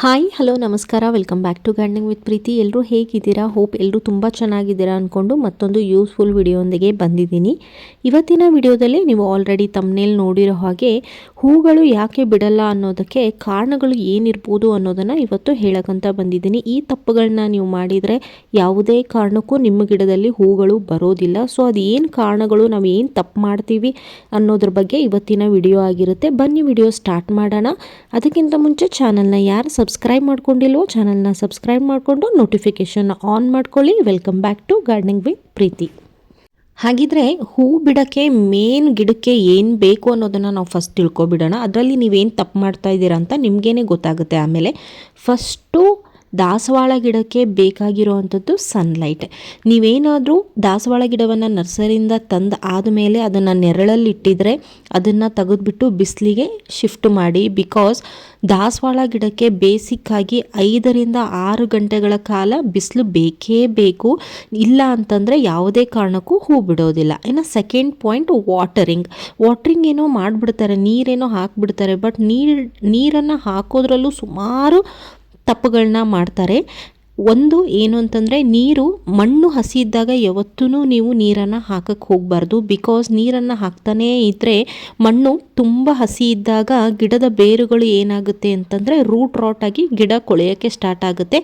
Hi hello ನಮಸ್ಕಾರ. Welcome back to gardening with Preethi ಎಲ್ಲರೂ ಹೇಗಿದ್ದೀರಾ? ಹೋಪ್ ಎಲ್ಲರೂ ತುಂಬ ಚೆನ್ನಾಗಿದ್ದೀರಾ ಅಂದ್ಕೊಂಡು ಮತ್ತೊಂದು ಯೂಸ್ಫುಲ್ ವಿಡಿಯೋಂದಿಗೆ ಬಂದಿದ್ದೀನಿ. ಇವತ್ತಿನ ವಿಡಿಯೋದಲ್ಲಿ ನೀವು ಆಲ್ರೆಡಿ ತಮ್ಮನೇಲಿ ನೋಡಿರೋ ಹಾಗೆ ಹೂಗಳು ಯಾಕೆ ಬಿಡಲ್ಲ ಅನ್ನೋದಕ್ಕೆ ಕಾರಣಗಳು ಏನಿರ್ಬೋದು ಅನ್ನೋದನ್ನು ಇವತ್ತು ಹೇಳೋಕ್ಕಂತ ಬಂದಿದ್ದೀನಿ. ಈ ತಪ್ಪುಗಳನ್ನ ನೀವು ಮಾಡಿದರೆ ಯಾವುದೇ ಕಾರಣಕ್ಕೂ ನಿಮ್ಮ ಗಿಡದಲ್ಲಿ ಹೂಗಳು ಬರೋದಿಲ್ಲ. ಸೊ ಅದು ಏನು ಕಾರಣಗಳು, ನಾವು ಏನು ತಪ್ಪು ಮಾಡ್ತೀವಿ ಅನ್ನೋದ್ರ ಬಗ್ಗೆ ಇವತ್ತಿನ ವಿಡಿಯೋ ಆಗಿರುತ್ತೆ. ಬನ್ನಿ ವಿಡಿಯೋ ಸ್ಟಾರ್ಟ್ ಮಾಡೋಣ. ಅದಕ್ಕಿಂತ ಮುಂಚೆ ಚಾನಲ್ನ ಯಾರು ಸಬ್ಸ್ಕ್ರೈಬ್ ಮಾಡ್ಕೊಂಡಿಲ್ವೋ ಚಾನಲ್ನ ಸಬ್ಸ್ಕ್ರೈಬ್ ಮಾಡಿಕೊಂಡು ನೋಟಿಫಿಕೇಶನ್ ಆನ್ ಮಾಡ್ಕೊಳ್ಳಿ. Welcome back to gardening with Preethi ಹಾಗಿದ್ರೆ ಹೂ ಬಿಡೋಕ್ಕೆ ಮೇನ್ ಗಿಡಕ್ಕೆ ಏನು ಬೇಕು ಅನ್ನೋದನ್ನು ನಾವು ಫಸ್ಟ್ ತಿಳ್ಕೊಬಿಡೋಣ. ಅದರಲ್ಲಿ ನೀವೇನು ತಪ್ಪು ಮಾಡ್ತಾ ಇದ್ದೀರಾ ಅಂತ ನಿಮಗೇನೆ ಗೊತ್ತಾಗುತ್ತೆ ಆಮೇಲೆ. ಫಸ್ಟು ದಾಸವಾಳ ಗಿಡಕ್ಕೆ ಬೇಕಾಗಿರುವಂಥದ್ದು ಸನ್ಲೈಟ್ ನೀವೇನಾದರೂ ದಾಸವಾಳ ಗಿಡವನ್ನು ನರ್ಸರಿಯಿಂದ ತಂದು ಆದಮೇಲೆ ಅದನ್ನು ನೆರಳಲ್ಲಿ ಇಟ್ಟಿದ್ರೆ ಅದನ್ನು ತೆಗೆದುಬಿಟ್ಟು ಬಿಸಿಲಿಗೆ ಶಿಫ್ಟ್ ಮಾಡಿ ಬಿಕಾಸ್ ದಾಸವಾಳ ಗಿಡಕ್ಕೆ ಬೇಸಿಕ್ಕಾಗಿ ಐದರಿಂದ ಆರು ಗಂಟೆಗಳ ಕಾಲ ಬಿಸಿಲು ಬೇಕೇ ಬೇಕು. ಇಲ್ಲ ಅಂತಂದರೆ ಯಾವುದೇ ಕಾರಣಕ್ಕೂ ಹೂ ಬಿಡೋದಿಲ್ಲ ಇನ್ನು ಸೆಕೆಂಡ್ ಪಾಯಿಂಟ್ ವಾಟರಿಂಗ್ ವಾಟ್ರಿಂಗ್ ಏನೋ ಮಾಡಿಬಿಡ್ತಾರೆ, ನೀರೇನೋ ಹಾಕಿಬಿಡ್ತಾರೆ ಬಟ್ ನೀರು, ನೀರನ್ನು ಹಾಕೋದ್ರಲ್ಲೂ ಸುಮಾರು ತಪ್ಪುಗಳನ್ನ ಮಾಡ್ತಾರೆ. ಒಂದು ಏನು ಅಂತಂದರೆ ನೀರು ಮಣ್ಣು ಹಸಿ ಇದ್ದಾಗ ಯಾವತ್ತೂ ನೀವು ನೀರನ್ನು ಹಾಕಕ್ಕೆ ಹೋಗಬಾರ್ದು. ಬಿಕಾಸ್ ನೀರನ್ನು ಹಾಕ್ತಾನೇ ಇದ್ದರೆ ಮಣ್ಣು ತುಂಬ ಹಸಿ ಇದ್ದಾಗ ಗಿಡದ ಬೇರುಗಳು ಏನಾಗುತ್ತೆ ಅಂತಂದರೆ ರೂಟ್ ರಾಟ್ ಆಗಿ ಗಿಡ ಕೊಳೆಯೋಕ್ಕೆ ಸ್ಟಾರ್ಟ್ ಆಗುತ್ತೆ.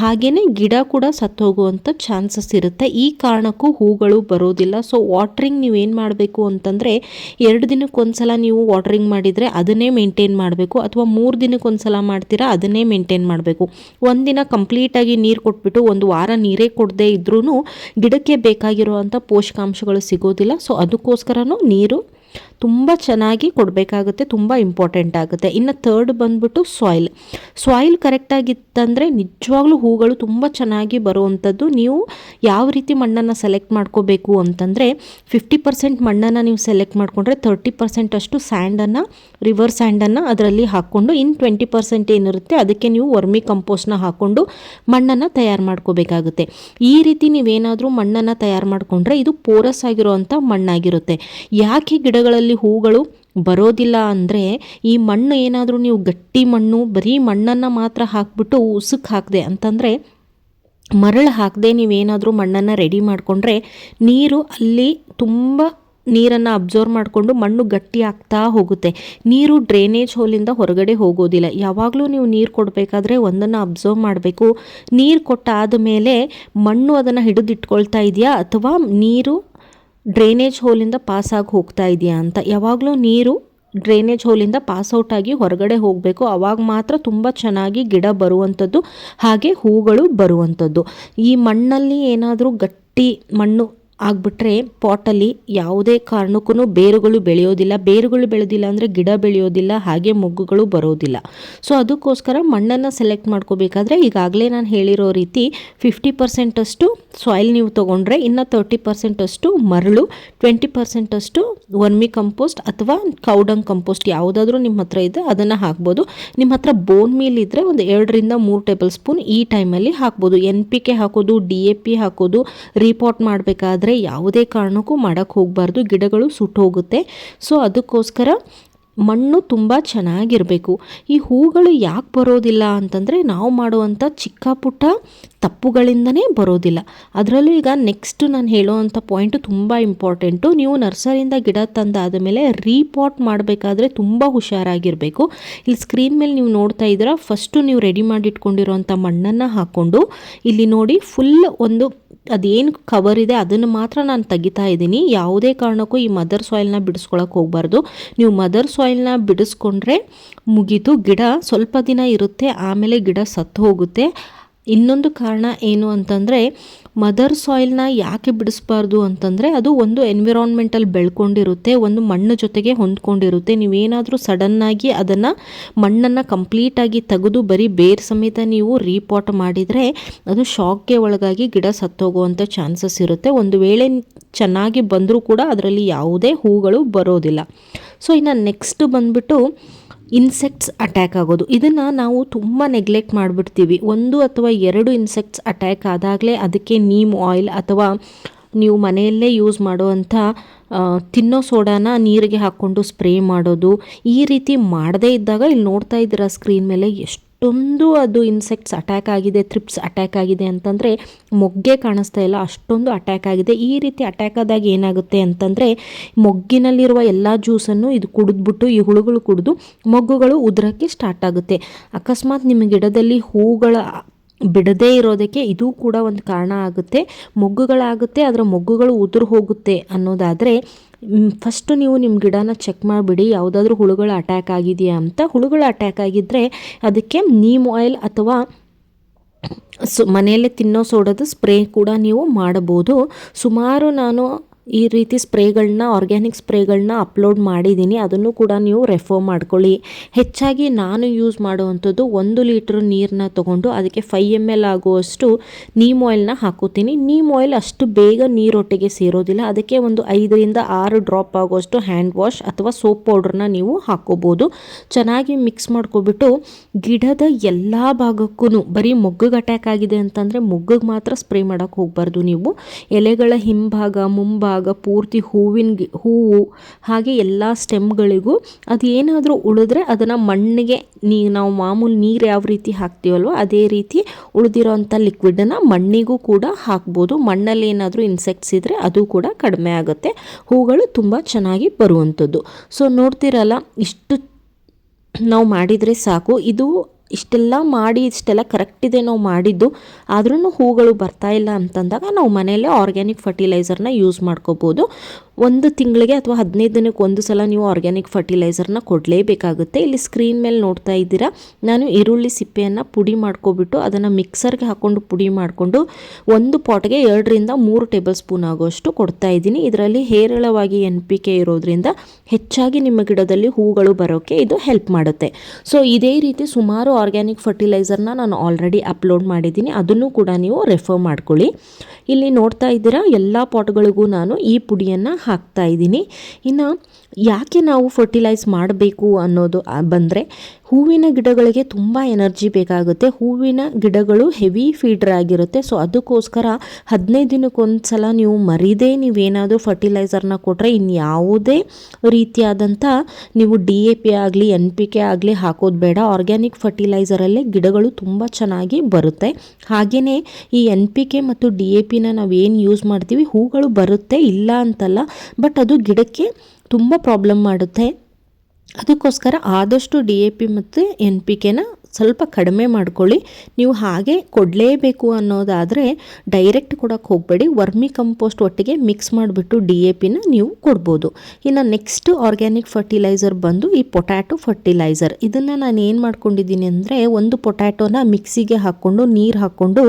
ಹಾಗೆಯೇ ಗಿಡ ಕೂಡ ಸತ್ತೋಗುವಂಥ ಚಾನ್ಸಸ್ ಇರುತ್ತೆ. ಈ ಕಾರಣಕ್ಕೂ ಹೂಗಳು ಬರೋದಿಲ್ಲ. ಸೊ ವಾಟ್ರಿಂಗ್ ಏನು ಮಾಡಬೇಕು ಅಂತಂದರೆ ಎರಡು ದಿನಕ್ಕೊಂದ್ಸಲ ನೀವು ವಾಟ್ರಿಂಗ್ ಮಾಡಿದರೆ ಅದನ್ನೇ ಮೇಂಟೈನ್ ಮಾಡಬೇಕು. ಅಥವಾ ಮೂರು ದಿನಕ್ಕೊಂದ್ಸಲ ಮಾಡ್ತೀರಾ, ಅದನ್ನೇ ಮೇಂಟೈನ್ ಮಾಡಬೇಕು. ಒಂದಿನ ಕಂಪ್ಲೀಟಾಗಿ ನೀರು ಕೊಟ್ಬಿಟ್ಟು ಒಂದು ವಾರ ನೀರೇ ಕೊಡದೇ ಇದ್ರೂ ಗಿಡಕ್ಕೆ ಬೇಕಾಗಿರುವಂಥ ಪೋಷಕಾಂಶಗಳು ಸಿಗೋದಿಲ್ಲ. ಸೊ ಅದಕ್ಕೋಸ್ಕರನೂ ನೀರು ತುಂಬ ಚೆನ್ನಾಗಿ ಕೊಡಬೇಕಾಗುತ್ತೆ, ತುಂಬ ಇಂಪಾರ್ಟೆಂಟ್ ಆಗುತ್ತೆ. ಇನ್ನು ಥರ್ಡ್ ಬಂದ್ಬಿಟ್ಟು ಸಾಯಿಲ್ ಸಾಯಿಲ್ ಕರೆಕ್ಟಾಗಿತ್ತಂದರೆ ನಿಜವಾಗ್ಲೂ ಹೂಗಳು ತುಂಬ ಚೆನ್ನಾಗಿ ಬರುವಂಥದ್ದು ನೀವು ಯಾವ ರೀತಿ ಮಣ್ಣನ್ನು ಸೆಲೆಕ್ಟ್ ಮಾಡ್ಕೋಬೇಕು ಅಂತಂದರೆ ಫಿಫ್ಟಿ ಪರ್ಸೆಂಟ್ ಮಣ್ಣನ್ನು ನೀವು ಸೆಲೆಕ್ಟ್ ಮಾಡಿಕೊಂಡ್ರೆ ತರ್ಟಿ ಪರ್ಸೆಂಟ್ ಅಷ್ಟು ಸ್ಯಾಂಡನ್ನು ರಿವರ್ ಸ್ಯಾಂಡನ್ನು ಅದರಲ್ಲಿ ಹಾಕ್ಕೊಂಡು ಇನ್ನು ಟ್ವೆಂಟಿ ಪರ್ಸೆಂಟ್ ಏನಿರುತ್ತೆ ಅದಕ್ಕೆ ನೀವು ವರ್ಮಿ ಕಂಪೋಸ್ಟ್ನ ಹಾಕ್ಕೊಂಡು ಮಣ್ಣನ್ನು ತಯಾರು ಮಾಡ್ಕೋಬೇಕಾಗುತ್ತೆ. ಈ ರೀತಿ ನೀವೇನಾದರೂ ಮಣ್ಣನ್ನು ತಯಾರು ಮಾಡಿಕೊಂಡ್ರೆ ಇದು ಪೋರಸ್ ಆಗಿರುವಂಥ ಮಣ್ಣಾಗಿರುತ್ತೆ. ಯಾಕೆ ಗಿಡಗಳಲ್ಲಿ ಹೂಗಳು ಬರೋದಿಲ್ಲ ಅಂದರೆ ಈ ಮಣ್ಣು ಏನಾದರೂ ನೀವು ಗಟ್ಟಿ ಮಣ್ಣು, ಬರೀ ಮಣ್ಣನ್ನು ಮಾತ್ರ ಹಾಕ್ಬಿಟ್ಟು ಉಸುಕ್ ಹಾಕಿದೆ ಅಂತಂದರೆ ಮರಳು ಹಾಕದೆ ನೀವೇನಾದರೂ ಮಣ್ಣನ್ನು ರೆಡಿ ಮಾಡಿಕೊಂಡ್ರೆ ನೀರು ಅಲ್ಲಿ ತುಂಬ ನೀರನ್ನು ಅಬ್ಸರ್ವ್ ಮಾಡಿಕೊಂಡು ಮಣ್ಣು ಗಟ್ಟಿ ಆಗ್ತಾ ಹೋಗುತ್ತೆ. ನೀರು ಡ್ರೈನೇಜ್ ಹೋಲಿಂದ ಹೊರಗಡೆ ಹೋಗೋದಿಲ್ಲ. ಯಾವಾಗಲೂ ನೀವು ನೀರು ಕೊಡಬೇಕಾದ್ರೆ ಒಂದನ್ನು ಅಬ್ಸರ್ವ್ ಮಾಡಬೇಕು. ನೀರು ಕೊಟ್ಟಾದ ಮೇಲೆ ಮಣ್ಣು ಅದನ್ನು ಹಿಡಿದಿಟ್ಕೊಳ್ತಾ ಇದೆಯಾ ಅಥವಾ ನೀರು ಡ್ರೈನೇಜ್ ಹೋಲಿಂದ ಆಗಿ ಹೋಗ್ತಾ ಇದೆಯಾ ಅಂತ. ಯಾವಾಗಲೂ ನೀರು ಡ್ರೈನೇಜ್ ಹೋಲಿಂದ ಪಾಸ್ಔಟ್ ಆಗಿ ಹೊರಗಡೆ ಹೋಗಬೇಕು. ಅವಾಗ ಮಾತ್ರ ತುಂಬ ಚೆನ್ನಾಗಿ ಗಿಡ ಬರುವಂಥದ್ದು, ಹಾಗೆ ಹೂಗಳು ಬರುವಂಥದ್ದು. ಈ ಮಣ್ಣಲ್ಲಿ ಏನಾದರೂ ಗಟ್ಟಿ ಮಣ್ಣು ಆಗಿಬಿಟ್ರೆ ಪಾಟಲ್ಲಿ ಯಾವುದೇ ಕಾರಣಕ್ಕೂ ಬೇರುಗಳು ಬೆಳೆಯೋದಿಲ್ಲ. ಬೇರುಗಳು ಬೆಳೆದಿಲ್ಲ ಅಂದರೆ ಗಿಡ ಬೆಳೆಯೋದಿಲ್ಲ, ಹಾಗೆ ಮೊಗ್ಗುಗಳು ಬರೋದಿಲ್ಲ. ಸೊ ಅದಕ್ಕೋಸ್ಕರ ಮಣ್ಣನ್ನು ಸೆಲೆಕ್ಟ್ ಮಾಡ್ಕೋಬೇಕಾದ್ರೆ ಈಗಾಗಲೇ ನಾನು ಹೇಳಿರೋ ರೀತಿ ಫಿಫ್ಟಿ ಪರ್ಸೆಂಟಷ್ಟು ಸಾಯಿಲ್ ನೀವು ತೊಗೊಂಡ್ರೆ, ಇನ್ನು ತರ್ಟಿ ಪರ್ಸೆಂಟಷ್ಟು ಮರಳು ಟ್ವೆಂಟಿ ಪರ್ಸೆಂಟಷ್ಟು ವರ್ಮಿ ಕಂಪೋಸ್ಟ್ ಅಥವಾ ಕೌಡಂಗ್ ಕಂಪೋಸ್ಟ್ ಯಾವುದಾದ್ರೂ ನಿಮ್ಮ ಹತ್ರ ಇದೆ ಅದನ್ನು ಹಾಕ್ಬೋದು. ನಿಮ್ಮ ಹತ್ರ ಬೋನ್ ಮೀಲ್ ಇದ್ದರೆ ಒಂದು ಎರಡರಿಂದ ಮೂರು ಟೇಬಲ್ ಸ್ಪೂನ್ ಈ ಟೈಮಲ್ಲಿ ಹಾಕ್ಬೋದು. ಎನ್ ಪಿ ಕೆ ಹಾಕೋದು ಡಿ ಎ ಪಿ ಹಾಕೋದು ರೀಪಾಟ್ ಮಾಡಬೇಕಾದ್ರೆ ಆದರೆ ಯಾವುದೇ ಕಾರಣಕ್ಕೂ ಮಾಡೋಕ್ಕೆ ಹೋಗಬಾರ್ದು. ಗಿಡಗಳು ಸುಟ್ಟೋಗುತ್ತೆ. ಸೊ ಅದಕ್ಕೋಸ್ಕರ ಮಣ್ಣು ತುಂಬ ಚೆನ್ನಾಗಿರಬೇಕು. ಈ ಹೂಗಳು ಯಾಕೆ ಬರೋದಿಲ್ಲ ಅಂತಂದರೆ ನಾವು ಮಾಡುವಂಥ ಚಿಕ್ಕ ಪುಟ್ಟ ತಪ್ಪುಗಳಿಂದನೇ ಬರೋದಿಲ್ಲ. ಅದರಲ್ಲೂ ಈಗ ನೆಕ್ಸ್ಟ್ ನಾನು ಹೇಳುವಂಥ ಪಾಯಿಂಟು ತುಂಬ ಇಂಪಾರ್ಟೆಂಟು ನೀವು ನರ್ಸರಿಯಿಂದ ಗಿಡ ತಂದಾದ ಮೇಲೆ ರೀಪಾಟ್ ಮಾಡಬೇಕಾದ್ರೆ ತುಂಬ ಹುಷಾರಾಗಿರಬೇಕು. ಇಲ್ಲಿ ಸ್ಕ್ರೀನ್ ಮೇಲೆ ನೀವು ನೋಡ್ತಾ ಇದ್ದೀರಾ ಫಸ್ಟು ನೀವು ರೆಡಿ ಮಾಡಿ ಇಟ್ಕೊಂಡಿರೋಂಥ ಮಣ್ಣನ್ನು ಹಾಕ್ಕೊಂಡು, ಇಲ್ಲಿ ನೋಡಿ ಫುಲ್ ಒಂದು ಅದೇನು ಕವರ್ ಇದೆ, ಅದನ್ನು ಮಾತ್ರ ನಾನು ತೆಗಿತಾ ಇದ್ದೀನಿ. ಯಾವುದೇ ಕಾರಣಕ್ಕೂ ಈ ಮದರ್ ಸಾಯಿಲ್ನ ಬಿಡಿಸ್ಕೊಳಕ್ಕೆ ಹೋಗಬಾರ್ದು. ನೀವು ಮದರ್ ಸಾಯಿಲ್ನ ಬಿಡಿಸ್ಕೊಂಡ್ರೆ ಮುಗೀತು. ಗಿಡ ಸ್ವಲ್ಪ ದಿನ ಇರುತ್ತೆ, ಆಮೇಲೆ ಗಿಡ ಸತ್ತು ಹೋಗುತ್ತೆ. ಇನ್ನೊಂದು ಕಾರಣ ಏನು ಅಂತಂದರೆ ಮದರ್ ಸಾಯಿಲ್ನ ಯಾಕೆ ಬಿಡಿಸ್ಬಾರ್ದು ಅಂತಂದರೆ, ಅದು ಒಂದು ಎನ್ವಿರಾನ್ಮೆಂಟಲ್ಲಿ ಬೆಳ್ಕೊಂಡಿರುತ್ತೆ, ಒಂದು ಮಣ್ಣು ಜೊತೆಗೆ ಹೊಂದ್ಕೊಂಡಿರುತ್ತೆ. ನೀವೇನಾದರೂ ಸಡನ್ನಾಗಿ ಅದನ್ನು ಮಣ್ಣನ್ನು ಕಂಪ್ಲೀಟಾಗಿ ತೆಗೆದು ಬರೀ ಬೇರ್ ಸಮೇತ ನೀವು ರೀಪಾಟ್ ಮಾಡಿದರೆ, ಅದು ಶಾಕ್ಗೆ ಒಳಗಾಗಿ ಗಿಡ ಸತ್ತೋಗುವಂಥ ಚಾನ್ಸಸ್ ಇರುತ್ತೆ. ಒಂದು ವೇಳೆ ಚೆನ್ನಾಗಿ ಬಂದರೂ ಕೂಡ ಅದರಲ್ಲಿ ಯಾವುದೇ ಹೂಗಳು ಬರೋದಿಲ್ಲ. ಸೊ ಇನ್ನು ನೆಕ್ಸ್ಟ್ ಬಂದ್ಬಿಟ್ಟು ಇನ್ಸೆಕ್ಟ್ಸ್ ಅಟ್ಯಾಕ್ ಆಗೋದು. ಇದನ್ನು ನಾವು ತುಂಬ ನೆಗ್ಲೆಕ್ಟ್ ಮಾಡಿಬಿಡ್ತೀವಿ. ಒಂದು ಅಥವಾ ಎರಡು ಇನ್ಸೆಕ್ಟ್ಸ್ ಅಟ್ಯಾಕ್ ಆದಾಗಲೇ ಅದಕ್ಕೆ ನೀಮ್ ಆಯಿಲ್ ಅಥವಾ ನೀವು ಮನೆಯಲ್ಲೇ ಯೂಸ್ ಮಾಡುವಂಥ ತಿನ್ನೋ ಸೋಡಾನ ನೀರಿಗೆ ಹಾಕ್ಕೊಂಡು ಸ್ಪ್ರೇ ಮಾಡೋದು. ಈ ರೀತಿ ಮಾಡದೇ ಇದ್ದಾಗ ಇಲ್ಲಿ ನೋಡ್ತಾ ಇದ್ದೀರಾ ಸ್ಕ್ರೀನ್ ಮೇಲೆ ಎಷ್ಟು ಅಷ್ಟೊಂದು ಅದು ಇನ್ಸೆಕ್ಟ್ಸ್ ಅಟ್ಯಾಕ್ ಆಗಿದೆ ಥ್ರಿಪ್ಸ್ ಅಟ್ಯಾಕ್ ಆಗಿದೆ ಅಂತಂದರೆ ಮೊಗ್ಗೆ ಕಾಣಿಸ್ತಾ ಇಲ್ಲ, ಅಷ್ಟೊಂದು ಅಟ್ಯಾಕ್ ಆಗಿದೆ. ಈ ರೀತಿ ಅಟ್ಯಾಕ್ ಆದಾಗ ಏನಾಗುತ್ತೆ ಅಂತಂದರೆ ಮೊಗ್ಗಿನಲ್ಲಿರುವ ಎಲ್ಲ ಜ್ಯೂಸನ್ನು ಇದು ಕುಡಿದ್ಬಿಟ್ಟು, ಈ ಹುಳುಗಳು ಕುಡಿದು ಮೊಗ್ಗುಗಳು ಉದುರಕ್ಕೆ ಸ್ಟಾರ್ಟ್ ಆಗುತ್ತೆ. ಅಕಸ್ಮಾತ್ ನಿಮ್ಮ ಗಿಡದಲ್ಲಿ ಹೂಗಳ ಬಿಡದೇ ಇರೋದಕ್ಕೆ ಇದು ಕೂಡ ಒಂದು ಕಾರಣ ಆಗುತ್ತೆ. ಮೊಗ್ಗುಗಳಾಗುತ್ತೆ ಅದರ ಮೊಗ್ಗುಗಳು ಉದುರು ಹೋಗುತ್ತೆ ಅನ್ನೋದಾದರೆ ಫಸ್ಟು ನೀವು ನಿಮ್ಮ ಗಿಡನ ಚೆಕ್ ಮಾಡಿಬಿಡಿ, ಯಾವುದಾದ್ರೂ ಹುಳುಗಳು ಅಟ್ಯಾಕ್ ಆಗಿದೆಯಾ ಅಂತ. ಹುಳುಗಳು ಅಟ್ಯಾಕ್ ಆಗಿದ್ದರೆ ಅದಕ್ಕೆ ನೀಮ್ ಆಯಿಲ್ ಅಥವಾ ಸೊ, ಮನೆಯಲ್ಲೇ ತಿನ್ನೋ ಸೋಡದ ಸ್ಪ್ರೇ ಕೂಡ ನೀವು ಮಾಡಬಹುದು. ಸುಮಾರು ನಾನು ಈ ರೀತಿ ಸ್ಪ್ರೇಗಳನ್ನ ಆರ್ಗ್ಯಾನಿಕ್ ಸ್ಪ್ರೇಗಳನ್ನ ಅಪ್ಲೋಡ್ ಮಾಡಿದ್ದೀನಿ. ಅದನ್ನು ಕೂಡ ನೀವು ರೆಫರ್ ಮಾಡ್ಕೊಳ್ಳಿ. ಹೆಚ್ಚಾಗಿ ನಾನು ಯೂಸ್ ಮಾಡುವಂಥದ್ದು ಒಂದು ಲೀಟ್ರ್ ನೀರನ್ನ ತೊಗೊಂಡು ಅದಕ್ಕೆ ಫೈ ಎಂ ಎಲ್ ಆಗುವಷ್ಟು ನೀಮ್ ಆಯಿಲ್ನ ಹಾಕೋತೀನಿ ನೀಮ್ ಆಯಿಲ್ ಅಷ್ಟು ಬೇಗ ನೀರೊಟ್ಟಿಗೆ ಸೇರೋದಿಲ್ಲ. ಅದಕ್ಕೆ ಒಂದು ಐದರಿಂದ ಆರು ಡ್ರಾಪ್ ಆಗುವಷ್ಟು ಹ್ಯಾಂಡ್ ವಾಶ್ ಅಥವಾ ಸೋಪ್ ಪೌಡ್ರನ್ನ ನೀವು ಹಾಕೋಬೋದು. ಚೆನ್ನಾಗಿ ಮಿಕ್ಸ್ ಮಾಡ್ಕೊಬಿಟ್ಟು ಗಿಡದ ಎಲ್ಲ ಭಾಗಕ್ಕೂ ಬರೀ ಮೊಗ್ಗಿಗೆ ಅಟ್ಯಾಕ್ ಆಗಿದೆ ಅಂತಂದರೆ ಮೊಗ್ಗಿಗೆ ಮಾತ್ರ ಸ್ಪ್ರೇ ಮಾಡೋಕ್ಕೆ ಹೋಗಬಾರ್ದು ನೀವು. ಎಲೆಗಳ ಹಿಂಭಾಗ, ಮುಂಭಾಗ ಆಗ ಪೂರ್ತಿ ಹೂವಿನ ಹೂವು, ಹಾಗೆ ಎಲ್ಲ ಸ್ಟೆಮ್ಗಳಿಗೂ ಅದು ಏನಾದರೂ ಉಳಿದ್ರೆ ಅದನ್ನು ಮಣ್ಣಿಗೆ ನೀ, ನಾವು ಮಾಮೂಲಿ ನೀರು ಯಾವ ರೀತಿ ಹಾಕ್ತೀವಲ್ವ, ಅದೇ ರೀತಿ ಉಳಿದಿರೋಂಥ ಲಿಕ್ವಿಡನ್ನು ಮಣ್ಣಿಗೂ ಕೂಡ ಹಾಕ್ಬೋದು. ಮಣ್ಣಲ್ಲಿ ಏನಾದರೂ ಇನ್ಸೆಕ್ಟ್ಸ್ ಇದ್ದರೆ ಅದು ಕೂಡ ಕಡಿಮೆ ಆಗುತ್ತೆ. ಹೂಗಳು ತುಂಬ ಚೆನ್ನಾಗಿ ಬರುವಂಥದ್ದು. ಸೊ ನೋಡ್ತಿರಲ್ಲ, ಇಷ್ಟು ನಾವು ಮಾಡಿದರೆ ಸಾಕು. ಇದು ಇಷ್ಟೆಲ್ಲ ಮಾಡಿ, ಇಷ್ಟೆಲ್ಲ ಕರೆಕ್ಟ್ ಇದೆ ನಾವು ಮಾಡಿದ್ದು ಆದ್ರೂ ಹೂಗಳು ಬರ್ತಾ ಇಲ್ಲ ಅಂತಂದಾಗ ನಾವು ಮನೆಯಲ್ಲೇ ಆರ್ಗ್ಯಾನಿಕ್ ಫರ್ಟಿಲೈಸರ್ನ ಯೂಸ್ ಮಾಡ್ಕೋಬೋದು. ಒಂದು ತಿಂಗಳಿಗೆ ಅಥವಾ ಹದಿನೈದು ದಿನಕ್ಕೆ ಒಂದು ಸಲ ನೀವು ಆರ್ಗ್ಯಾನಿಕ್ ಫರ್ಟಿಲೈಸರ್ನ ಕೊಡಲೇಬೇಕಾಗುತ್ತೆ. ಇಲ್ಲಿ ಸ್ಕ್ರೀನ್ ಮೇಲೆ ನೋಡ್ತಾ ಇದ್ದೀರಾ, ನಾನು ಈರುಳ್ಳಿ ಸಿಪ್ಪೆಯನ್ನು ಪುಡಿ ಮಾಡ್ಕೊಬಿಟ್ಟು ಅದನ್ನು ಮಿಕ್ಸರ್ಗೆ ಹಾಕ್ಕೊಂಡು ಪುಡಿ ಮಾಡಿಕೊಂಡು ಒಂದು ಪಾಟ್ಗೆ ಎರಡರಿಂದ ಮೂರು ಟೇಬಲ್ ಸ್ಪೂನ್ ಆಗೋಷ್ಟು ಕೊಡ್ತಾ ಇದ್ದೀನಿ. ಇದರಲ್ಲಿ ಹೇರಳವಾಗಿ ಎನ್ ಪಿ ಕೆ ಇರೋದ್ರಿಂದ ಹೆಚ್ಚಾಗಿ ನಿಮ್ಮ ಗಿಡದಲ್ಲಿ ಹೂಗಳು ಬರೋಕ್ಕೆ ಇದು ಹೆಲ್ಪ್ ಮಾಡುತ್ತೆ. ಸೊ ಇದೇ ರೀತಿ ಸುಮಾರು ಆರ್ಗ್ಯಾನಿಕ್ ಫರ್ಟಿಲೈಸರ್ನ ನಾನು ಆಲ್ರೆಡಿ ಅಪ್ಲೋಡ್ ಮಾಡಿದ್ದೀನಿ. ಅದನ್ನು ಕೂಡ ನೀವು ರೆಫರ್ ಮಾಡ್ಕೊಳ್ಳಿ. ಇಲ್ಲಿ ನೋಡ್ತಾ ಇದ್ದೀರಾ, ಎಲ್ಲ ಪಾಟ್ಗಳಿಗೂ ನಾನು ಈ ಪುಡಿಯನ್ನು ಹಾಕ್ತಾ ಇದ್ದೀನಿ. ಇನ್ನು ಯಾಕೆ ನಾವು ಫರ್ಟಿಲೈಸ್ ಮಾಡಬೇಕು ಅನ್ನೋದು ಬಂದರೆ ಹೂವಿನ ಗಿಡಗಳಿಗೆ ತುಂಬ ಎನರ್ಜಿ ಬೇಕಾಗುತ್ತೆ. ಹೂವಿನ ಗಿಡಗಳು ಹೆವಿ ಫೀಡ್ರ್ ಆಗಿರುತ್ತೆ. ಸೊ ಅದಕ್ಕೋಸ್ಕರ ಹದಿನೈದು ದಿನಕ್ಕೊಂದು ಸಲ ನೀವು ಮರಿದೇ ನೀವೇನಾದರೂ ಫರ್ಟಿಲೈಸರ್ನ ಕೊಟ್ಟರೆ ಇನ್ಯಾವುದೇ ರೀತಿಯಾದಂಥ ನೀವು ಡಿ ಎ ಪಿ ಆಗಲಿ ಎನ್ ಪಿ ಕೆ ಆಗಲಿ ಹಾಕೋದು ಬೇಡ. ಆರ್ಗ್ಯಾನಿಕ್ ಫರ್ಟಿಲೈಸರಲ್ಲೇ ಗಿಡಗಳು ತುಂಬ ಚೆನ್ನಾಗಿ ಬರುತ್ತೆ. ಹಾಗೆಯೇ ಈ ಎನ್ ಪಿ ಕೆ ಮತ್ತು ಡಿ ಎ ಪಿನ ಏನು ಯೂಸ್ ಮಾಡ್ತೀವಿ, ಹೂಗಳು ಬರುತ್ತೆ ಇಲ್ಲ ಅಂತಲ್ಲ ಬಟ್ ಅದು ಗಿಡಕ್ಕೆ ತುಂಬ ಪ್ರಾಬ್ಲಮ್ ಮಾಡುತ್ತೆ. ಅದಕ್ಕೋಸ್ಕರ ಆದಷ್ಟು ಡಿ ಎ ಪಿ ಮತ್ತು ಎನ್ ಪಿ ಕೆನ ಸ್ವಲ್ಪ ಕಡಿಮೆ ಮಾಡ್ಕೊಳ್ಳಿ. ನೀವು ಹಾಗೆ ಕೊಡಲೇಬೇಕು ಅನ್ನೋದಾದರೆ ಡೈರೆಕ್ಟ್ ಕೊಡೋಕ್ಕೆ ಹೋಗಬೇಡಿ. ವರ್ಮಿ ಕಂಪೋಸ್ಟ್ ಒಟ್ಟಿಗೆ ಮಿಕ್ಸ್ ಮಾಡಿಬಿಟ್ಟು ಡಿ ಎ ಪಿನ ನೀವು ಕೊಡ್ಬೋದು. ಇನ್ನು ನೆಕ್ಸ್ಟ್ ಆರ್ಗ್ಯಾನಿಕ್ ಫರ್ಟಿಲೈಸರ್ ಬಂದು ಈ ಪೊಟ್ಯಾಟೊ ಫರ್ಟಿಲೈಸರ್ ಇದನ್ನು ನಾನು ಏನು ಮಾಡ್ಕೊಂಡಿದ್ದೀನಿ ಅಂದರೆ ಒಂದು ಪೊಟ್ಯಾಟೋನ ಮಿಕ್ಸಿಗೆ ಹಾಕ್ಕೊಂಡು, ನೀರು ಹಾಕ್ಕೊಂಡು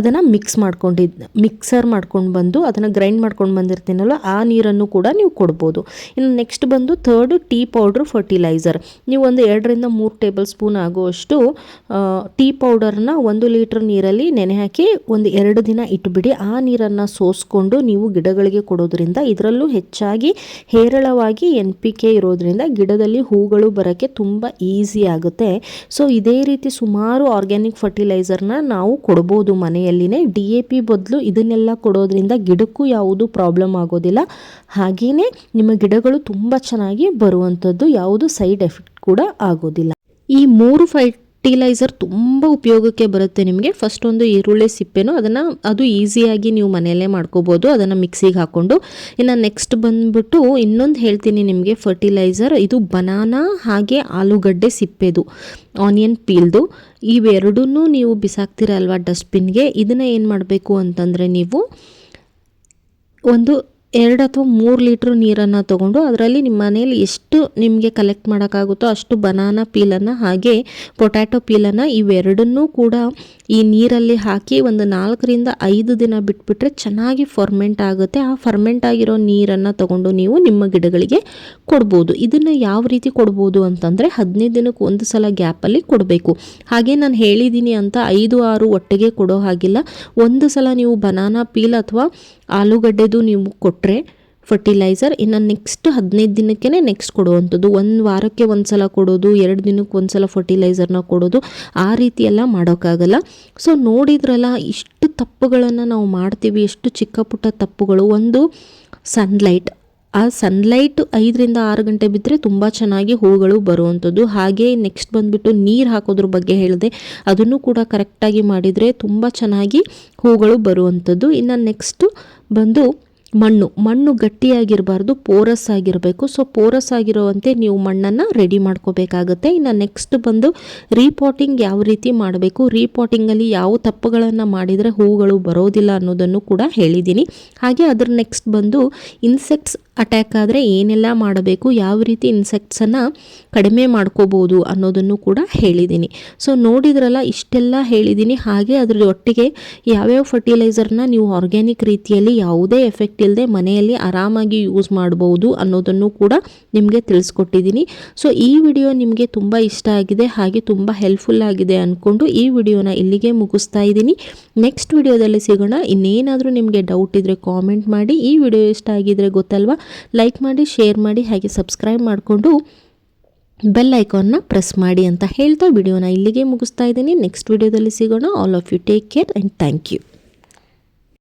ಅದನ್ನು ಮಿಕ್ಸ್ ಮಾಡ್ಕೊಂಡಿದ್ದು ಮಿಕ್ಸರ್ ಮಾಡ್ಕೊಂಡು ಬಂದು ಅದನ್ನು ಗ್ರೈಂಡ್ ಮಾಡ್ಕೊಂಡು ಬಂದಿರ್ತೀನಲ್ಲ ಆ ನೀರನ್ನು ಕೂಡ ನೀವು ಕೊಡ್ಬೋದು. ಇನ್ನು ನೆಕ್ಸ್ಟ್ ಬಂದು ಥರ್ಡ್ ಟೀ ಪೌಡ್ರ್ ಫರ್ಟಿಲೈಸರ್ ನೀವು ಒಂದು ಎರಡರಿಂದ ಮೂರು ಟೇಬಲ್ ಸ್ಪೂನ್ ಆಗುವಷ್ಟು ಟೀ ಪೌಡರ್ನ ಒಂದು ಲೀಟ್ರ್ ನೀರಲ್ಲಿ ನೆನೆ ಹಾಕಿ ಒಂದು ಎರಡು ದಿನ ಇಟ್ಬಿಡಿ. ಆ ನೀರನ್ನು ಸೋಸ್ಕೊಂಡು ನೀವು ಗಿಡಗಳಿಗೆ ಕೊಡೋದ್ರಿಂದ ಇದರಲ್ಲೂ ಹೆಚ್ಚಾಗಿ ಹೇರಳವಾಗಿ ಎನ್ ಪಿ ಕೆ ಇರೋದ್ರಿಂದ ಗಿಡದಲ್ಲಿ ಹೂಗಳು ಬರೋಕ್ಕೆ ತುಂಬ ಈಸಿ ಆಗುತ್ತೆ. ಸೊ, ಇದೇ ರೀತಿ ಸುಮಾರು ಆರ್ಗ್ಯಾನಿಕ್ ಫರ್ಟಿಲೈಸರ್ನ ನಾವು ಕೊಡ್ಬೋದು ಮನೆಯಲ್ಲಿನೇ. ಡಿ ಎ ಪಿ ಬದಲು ಇದನ್ನೆಲ್ಲ ಕೊಡೋದ್ರಿಂದ ಗಿಡಕ್ಕೂ ಯಾವುದು ಪ್ರಾಬ್ಲಮ್ ಆಗೋದಿಲ್ಲ. ಹಾಗೆಯೇ ನಿಮ್ಮ ಗಿಡಗಳು ತುಂಬ ಚೆನ್ನಾಗಿ ಬರುವಂಥದ್ದು, ಯಾವುದು ಸೈಡ್ ಎಫೆಕ್ಟ್ ಕೂಡ ಆಗೋದಿಲ್ಲ. ಈ ಮೂರು ಫೈ ಫರ್ಟಿಲೈಸರ್ ತುಂಬ ಉಪಯೋಗಕ್ಕೆ ಬರುತ್ತೆ ನಿಮಗೆ. ಫಸ್ಟ್ ಒಂದು ಈರುಳ್ಳಿ ಸಿಪ್ಪೆನೂ ಅದನ್ನು ಅದು ಈಸಿಯಾಗಿ ನೀವು ಮನೆಯಲ್ಲೇ ಮಾಡ್ಕೋಬೋದು. ಅದನ್ನು ಮಿಕ್ಸಿಗೆ ಹಾಕ್ಕೊಂಡು ಇನ್ನು ನೆಕ್ಸ್ಟ್ ಬಂದುಬಿಟ್ಟು ಇನ್ನೊಂದು ಹೇಳ್ತೀನಿ ನಿಮಗೆ ಫರ್ಟಿಲೈಸರ್ ಇದು ಬನಾನಾ ಹಾಗೆ ಆಲೂಗಡ್ಡೆ ಸಿಪ್ಪೆದು ಆನಿಯನ್ ಪೀಲ್ದು ಇವೆರಡೂ ನೀವು ಬಿಸಾಕ್ತಿರಲ್ವ ಡಸ್ಟ್ಬಿನ್ಗೆ ಇದನ್ನು ಏನು ಮಾಡಬೇಕು ಅಂತಂದರೆ ನೀವು ಒಂದು ಎರಡು ಅಥವಾ ಮೂರು ಲೀಟ್ರ್ ನೀರನ್ನು ತಗೊಂಡು ಅದರಲ್ಲಿ ನಿಮ್ಮ ಮನೇಲಿ ಎಷ್ಟು ನಿಮಗೆ ಕಲೆಕ್ಟ್ ಮಾಡೋಕ್ಕಾಗುತ್ತೋ ಅಷ್ಟು ಬನಾನಾ ಪೀಲನ್ನು ಹಾಗೆ ಪೊಟ್ಯಾಟೊ ಪೀಲನ್ನು ಇವೆರಡನ್ನೂ ಕೂಡ ಈ ನೀರಲ್ಲಿ ಹಾಕಿ ಒಂದು ನಾಲ್ಕರಿಂದ ಐದು ದಿನ ಬಿಟ್ಬಿಟ್ರೆ ಚೆನ್ನಾಗಿ ಫರ್ಮೆಂಟ್ ಆಗುತ್ತೆ. ಆ ಫರ್ಮೆಂಟ್ ಆಗಿರೋ ನೀರನ್ನು ತಗೊಂಡು ನೀವು ನಿಮ್ಮ ಗಿಡಗಳಿಗೆ ಕೊಡ್ಬೋದು. ಇದನ್ನು ಯಾವ ರೀತಿ ಕೊಡ್ಬೋದು ಅಂತಂದರೆ ಹದಿನೈದು ದಿನಕ್ಕೆ ಒಂದು ಸಲ ಗ್ಯಾಪಲ್ಲಿ ಕೊಡಬೇಕು. ಹಾಗೆ ನಾನು ಹೇಳಿದ್ದೀನಿ ಅಂತ ಐದು ಆರು ಒಟ್ಟಿಗೆ ಕೊಡೋ ಹಾಗಿಲ್ಲ. ಒಂದು ಸಲ ನೀವು ಬನಾನಾ ಪೀಲ್ ಅಥವಾ ಆಲೂಗಡ್ಡೆದು ನೀವು ಕೊಟ್ಟರೆ ಫರ್ಟಿಲೈಸರ್ ಇನ್ನು ನೆಕ್ಸ್ಟ್ ಹದಿನೈದು ದಿನಕ್ಕೇ ನೆಕ್ಸ್ಟ್ ಕೊಡುವಂಥದ್ದು. ಒಂದು ವಾರಕ್ಕೆ ಒಂದು ಸಲ ಕೊಡೋದು, ಎರಡು ದಿನಕ್ಕೆ ಒಂದು ಸಲ ಫರ್ಟಿಲೈಸರ್ನ ಕೊಡೋದು, ಆ ರೀತಿ ಎಲ್ಲ ಮಾಡೋಕ್ಕಾಗಲ್ಲ. ಸೊ ನೋಡಿದ್ರಲ್ಲ, ಇಷ್ಟು ತಪ್ಪುಗಳನ್ನು ನಾವು ಮಾಡ್ತೀವಿ, ಎಷ್ಟು ಚಿಕ್ಕ ಪುಟ್ಟ ತಪ್ಪುಗಳು. ಒಂದು ಸನ್ಲೈಟ್ ಆ ಸನ್ಲೈಟ್ ಐದರಿಂದ ಆರು ಗಂಟೆ ಬಿದ್ದರೆ ತುಂಬ ಚೆನ್ನಾಗಿ ಹೂಗಳು ಬರುವಂಥದ್ದು. ಹಾಗೆ ನೆಕ್ಸ್ಟ್ ಬಂದುಬಿಟ್ಟು ನೀರು ಹಾಕೋದ್ರ ಬಗ್ಗೆ ಹೇಳಿದೆ, ಅದನ್ನು ಕೂಡ ಕರೆಕ್ಟಾಗಿ ಮಾಡಿದರೆ ತುಂಬ ಚೆನ್ನಾಗಿ ಹೂಗಳು ಬರುವಂಥದ್ದು. ಇನ್ನು ನೆಕ್ಸ್ಟು ಬಂದು ಮಣ್ಣು ಮಣ್ಣು ಗಟ್ಟಿಯಾಗಿರಬಾರ್ದು ಪೋರಸ್ ಆಗಿರಬೇಕು. ಸೊ ಪೋರಸ್ ಆಗಿರುವಂತೆ ನೀವು ಮಣ್ಣನ್ನು ರೆಡಿ ಮಾಡ್ಕೋಬೇಕಾಗುತ್ತೆ. ಇನ್ನು ನೆಕ್ಸ್ಟ್ ಬಂದು ರೀಪಾಟಿಂಗ್ ಯಾವ ರೀತಿ ಮಾಡಬೇಕು? ರೀಪಾಟಿಂಗಲ್ಲಿ ಯಾವ ತಪ್ಪುಗಳನ್ನು ಮಾಡಿದರೆ ಹೂಗಳು ಬರೋದಿಲ್ಲ ಅನ್ನೋದನ್ನು ಕೂಡ ಹೇಳಿದ್ದೀನಿ. ಹಾಗೆ ಅದ್ರ ನೆಕ್ಸ್ಟ್ ಬಂದು ಇನ್ಸೆಕ್ಟ್ಸ್ ಅಟ್ಯಾಕ್ ಆದರೆ ಏನೆಲ್ಲ ಮಾಡಬೇಕು, ಯಾವ ರೀತಿ ಇನ್ಸೆಕ್ಟ್ಸನ್ನು ಕಡಿಮೆ ಮಾಡ್ಕೋಬೋದು ಅನ್ನೋದನ್ನು ಕೂಡ ಹೇಳಿದ್ದೀನಿ. ಸೊ ನೋಡಿದ್ರಲ್ಲ, ಇಷ್ಟೆಲ್ಲ ಹೇಳಿದ್ದೀನಿ. ಹಾಗೆ ಅದ್ರ ಒಟ್ಟಿಗೆ ಯಾವ್ಯಾವ ಫರ್ಟಿಲೈಸರ್ನ ನೀವು ಆರ್ಗ್ಯಾನಿಕ್ ರೀತಿಯಲ್ಲಿ ಯಾವುದೇ ಎಫೆಕ್ಟ್ ಇಲ್ಲದೆ ಮನೆಯಲ್ಲಿ ಆರಾಮಾಗಿ ಯೂಸ್ ಮಾಡ್ಬೋದು ಅನ್ನೋದನ್ನು ಕೂಡ ನಿಮಗೆ ತಿಳಿಸ್ಕೊಟ್ಟಿದ್ದೀನಿ. ಸೊ ಈ ವಿಡಿಯೋ ನಿಮಗೆ ತುಂಬ ಇಷ್ಟ ಆಗಿದೆ, ಹಾಗೆ ತುಂಬ ಹೆಲ್ಪ್ಫುಲ್ ಆಗಿದೆ ಅಂದ್ಕೊಂಡು ಈ ವಿಡಿಯೋನ ಇಲ್ಲಿಗೆ ಮುಗಿಸ್ತಾ ಇದ್ದೀನಿ. ನೆಕ್ಸ್ಟ್ ವಿಡಿಯೋದಲ್ಲಿ ಸಿಗೋಣ. ಇನ್ನೇನಾದರೂ ನಿಮಗೆ ಡೌಟ್ ಇದ್ದರೆ ಕಾಮೆಂಟ್ ಮಾಡಿ. ಈ ವಿಡಿಯೋ ಇಷ್ಟ ಆಗಿದ್ರೆ ಗೊತ್ತಲ್ವಾ? ಲೈಕ್ ಮಾಡಿ ಶೇರ್ ಮಾಡಿ, ಹಾಗೆ ಸಬ್ಸ್ಕ್ರೈಬ್ ಮಾಡಿಕೊಂಡು ಬೆಲ್ ಐಕಾನ್ನ ಪ್ರೆಸ್ ಮಾಡಿ ಅಂತ ಹೇಳ್ತಾ ವಿಡಿಯೋನ ಇಲ್ಲಿಗೆ ಮುಗಿಸ್ತಾ ಇದ್ದೀನಿ. ನೆಕ್ಸ್ಟ್ ವಿಡಿಯೋದಲ್ಲಿ ಸಿಗೋಣ. All of you take care and thank you